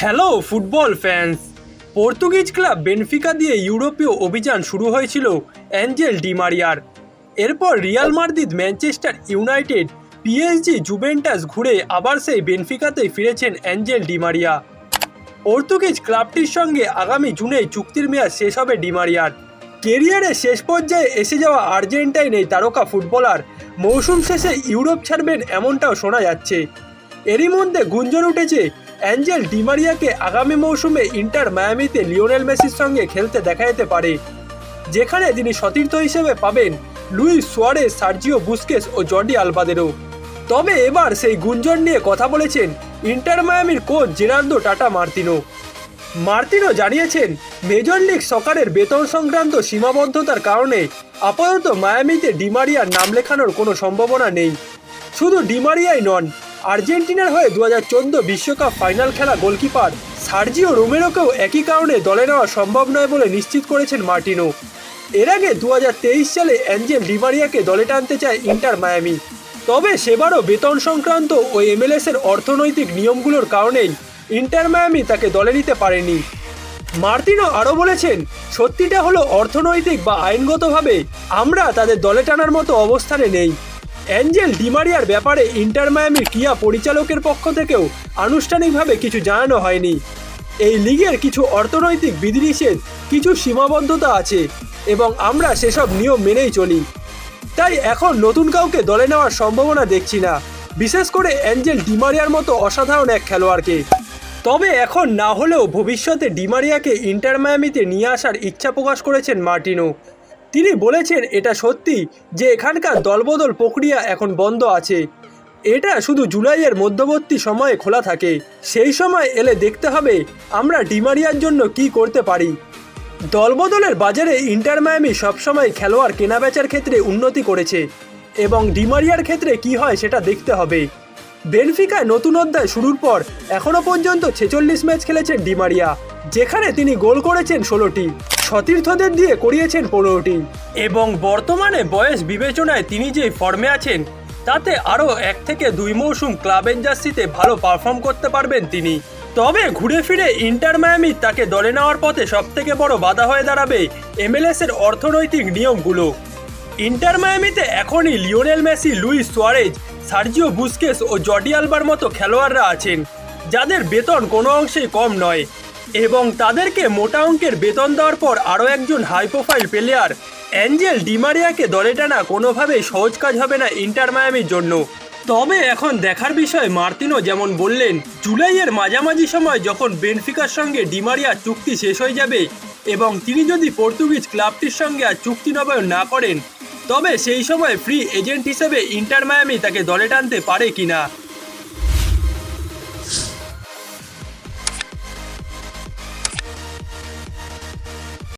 Hello football fans Portuguese club Benfica দিয়ে ইউরোপীয় অভিযান শুরু হয়েছিল অ্যাঞ্জেল ডিমারিয়ার এরপর Real Madrid Manchester United PSG Juventus ঘুরে আবার সেই বেনফিকাতেই ফিরেছেন অ্যাঞ্জেল ডিমারিয়া পর্তুগিজ ক্লাবটির সঙ্গে আগামী জুনে চুক্তির মেয়াদ শেষ হবে ডিমারিয়ার কেরিয়ারের শেষ পর্যায়ে এসে যাওয়া আর্জেন্টাইন এই তারকা ফুটবলার, মৌসুম শেষে ইউরোপ ছাড়বেন এমনটাও শোনা যাচ্ছে। এরই মধ্যে গুঞ্জন উঠেছে অ্যাঞ্জেল ডিমারিয়াকে আগামী মৌসুমে ইন্টার মায়ামিতে লিওনেল মেসির সঙ্গে খেলতে দেখা যেতে পারে, যেখানে তিনি সতীর্থ হিসেবে পাবেন লুইস সোয়ারেস সার্জিও বুস্কেস ও জর্ডি আলবাদেরও। তবে এবার সেই গুঞ্জন নিয়ে কথা বলেছেন Inter মায়ামির coach Gerardo Tata Martino. Martino জানিয়েছেন, মেজর লিগ সকারের বেতন সংক্রান্ত সীমাবদ্ধতার কারণে আপাতত মায়ামিতে ডিমারিয়ার নাম লেখানোর কোনো সম্ভাবনা নেই। শুধু ডিমারিয়াই নন আর্জেন্টিনার হয়ে দু হাজার বিশ্বকাপ ফাইনাল খেলা গোলকিপার সার্জিও রোমেরোকেও একই কারণে দলে নেওয়া সম্ভব নয় বলে নিশ্চিত করেছেন মার্টিনো। এর আগে দু হাজার তেইশ সালে অ্যাঞ্জেল ডিমারিয়াকে দলে টানতে চায় ইন্টার মায়ামি। তবে সেবারও বেতন সংক্রান্ত ও এমএলএস এর অর্থনৈতিক নিয়মগুলোর কারণেই ইন্টার মায়ামি তাকে দলে নিতে পারেনি। মার্তিনো আরও বলেছেন, সত্যিটা হলো অর্থনৈতিক বা আইনগতভাবে আমরা তাদের দলে টানার মতো অবস্থানে নেই। অ্যাঞ্জেল ডিমারিয়ার ব্যাপারে ইন্টার মায়ামির ক্রিয়া পরিচালকের পক্ষ থেকেও আনুষ্ঠানিকভাবে কিছু জানানো হয়নি। এই লিগের কিছু অর্থনৈতিক বিধিনিষেধ, কিছু সীমাবদ্ধতা আছে এবং আমরা সেসব নিয়ম মেনেই চলি। তাই এখন নতুন কাউকে দলে নেওয়ার সম্ভাবনা দেখছি না। বিশেষ করে অ্যাঞ্জেল ডিমারিয়ার মতো অসাধারণ এক খেলোয়াড়কে। তবে এখন না হলেও ভবিষ্যতে ডিমারিয়াকে ইন্টার মায়ামিতে নিয়ে আসার ইচ্ছা প্রকাশ করেছেন মার্টিনো। তিনি বলেছেন এটা সত্যি যে এখানকার দলবদল প্রক্রিয়া এখন বন্ধ আছে। এটা শুধু জুলাইয়ের মধ্যবর্তী সময়ে খোলা থাকে। সেই সময় এলে দেখতে হবে আমরা ডিমারিয়ার জন্য কি করতে পারি। দলবদলের বাজারে ইন্টার মায়ামি সবসময় খেলোয়াড় কেনাবেচার ক্ষেত্রে উন্নতি করেছে এবং ডিমারিয়ার ক্ষেত্রে কি হয় সেটা দেখতে হবে। বেনফিকায় নতুন অধ্যায় শুরুর পর এখনও পর্যন্ত ছেচল্লিশ ম্যাচ খেলেছেন ডিমারিয়া। যেখানে তিনি গোল করেছেন ষোলোটি, সতীর্থদের দিয়ে করিয়েছেন পনেরোটি। এবং বর্তমানে বয়স বিবেচনায় তিনি যে ফর্মে আছেন, তাতে আরও এক থেকে দুই মৌসুম ক্লাব জার্সিতে ভালো পারফর্ম করতে পারবেন তিনি। তবে ঘুরে ফিরে ইন্টার মায়ামি তাকে দলে নেওয়ার পথে সবথেকে বড় বাধা হয়ে দাঁড়াবে এমএলএস এর অর্থনৈতিক নিয়মগুলো। ইন্টার মায়ামিতে এখনই Lionel Messi, Luis Suarez, Sergio Busquets ও জর্ডি আলবার মতো খেলোয়াড়রা আছেন, যাদের বেতন কোনো অংশেই কম নয়। এবং তাদেরকে মোটা অঙ্কের বেতন দেওয়ার পর আরও একজন হাই প্রোফাইল প্লেয়ার অ্যাঞ্জেল ডিমারিয়াকে দলে টানা কোনোভাবেই সহজ কাজ হবে না ইন্টার মায়ামির জন্য। তবে এখন দেখার বিষয়, মার্তিনো যেমন বললেন, জুলাইয়ের মাঝামাঝি সময় যখন বেনফিকার সঙ্গে ডিমারিয়ার চুক্তি শেষ হয়ে যাবে এবং তিনি যদি পর্তুগিজ ক্লাবটির সঙ্গে আর চুক্তি নবায়ন না করেন, তবে সেই সময় ফ্রি এজেন্ট হিসেবে ইন্টার মায়ামি তাকে দলে টানতে পারে কিনা।